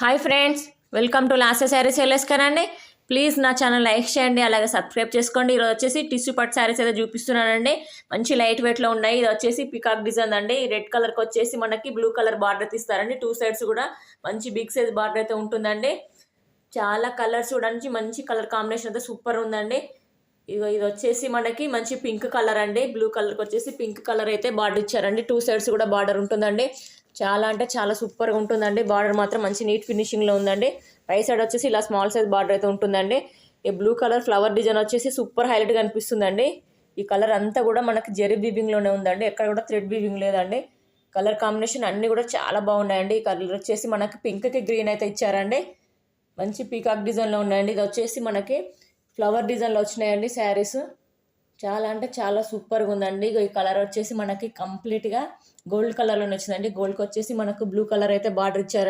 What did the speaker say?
Hi friends welcome to last saris ఎల్ఎస్కర్ అండి please నా channel like చేయండి అలాగే సబ్స్క్రైబ్ చేసుకోండి. ఈరోజు వచ్చేసి టిష్యూ పట్ శారీస్ అయితే చూపిస్తున్నానండి. మంచి లైట్ వెయిట్లో ఉన్నాయి. ఇది వచ్చేసి పికాక్ డిజైన్ అండి. రెడ్ కలర్కి వచ్చేసి మనకి బ్లూ కలర్ బార్డర్ తీస్తారండి. టూ సైడ్స్ కూడా మంచి బిగ్ సైజ్ బార్డర్ అయితే ఉంటుందండి. చాలా కలర్స్ చూడడానికి మంచి కలర్ కాంబినేషన్ అయితే సూపర్ ఉందండి. ఇగో ఇది వచ్చేసి మనకి మంచి పింక్ కలర్ అండి. బ్లూ కలర్కి వచ్చేసి పింక్ కలర్ అయితే బార్డర్ ఇచ్చారండి. టూ సైడ్స్ కూడా బార్డర్ ఉంటుందండి. చాలా అంటే చాలా సూపర్గా ఉంటుందండి. బార్డర్ మాత్రం మంచి నీట్ ఫినిషింగ్లో ఉందండి. పై సైడ్ వచ్చేసి ఇలా స్మాల్ సైజ్ బార్డర్ అయితే ఉంటుందండి. ఈ బ్లూ కలర్ ఫ్లవర్ డిజైన్ వచ్చేసి సూపర్ హైలైట్గా అనిపిస్తుందండి. ఈ కలర్ అంతా కూడా మనకి జెరీ బీబింగ్లోనే ఉందండి. ఎక్కడ కూడా థ్రెడ్ బీబింగ్ లేదండి. కలర్ కాంబినేషన్ అన్నీ కూడా చాలా బాగున్నాయండి. ఈ కలర్ వచ్చేసి మనకి పింక్కి గ్రీన్ అయితే ఇచ్చారండి. మంచి పీకాక్ డిజైన్లో ఉన్నాయండి ఇది వచ్చేసి మనకి ఫ్లవర్ డిజైన్లో వచ్చినాయండి శారీస్ చాలా అంటే చాలా సూపర్గా ఉందండి. ఈ కలర్ వచ్చేసి మనకి కంప్లీట్గా గోల్డ్ కలర్లోనే వచ్చిందండి. గోల్డ్కి వచ్చేసి మనకు బ్లూ కలర్ అయితే బార్డర్ ఇచ్చారు.